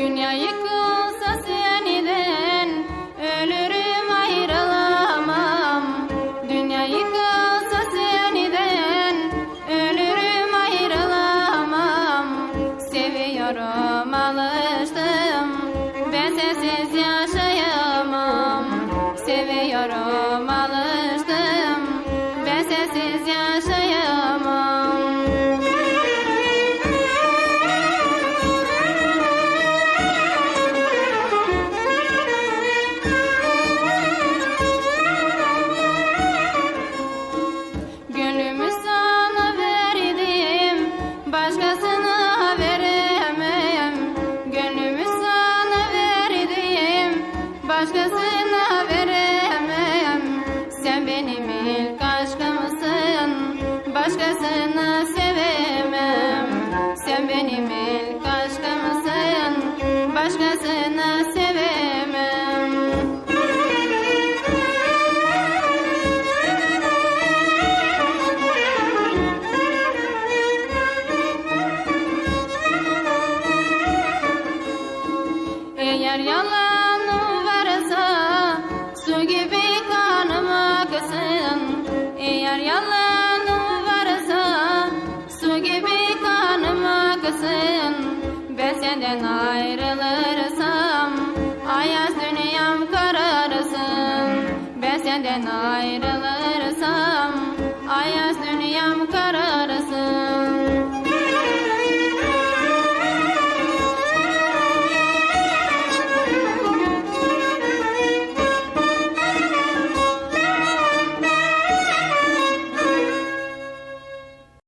Dünyayı kılsa seniden ölürüm ayrılamam. Dünyayı kılsa seniden ölürüm ayrılamam. Seviyorum alıştım ben sensiz yaşayamam. Seviyorum alıştım ben sensiz yaşayamam başkasına veremem. Sen benim ilk aşkımsın Başkasını sevemem. Sen benim ilk aşkımsın Başkasını sevemem. Eğer yalan Eğer yalan varsa su gibi kanıma aksın Ben ayrılırsam ayaz dünyam kararsın. Ben ayrılırsam ayaz dünyam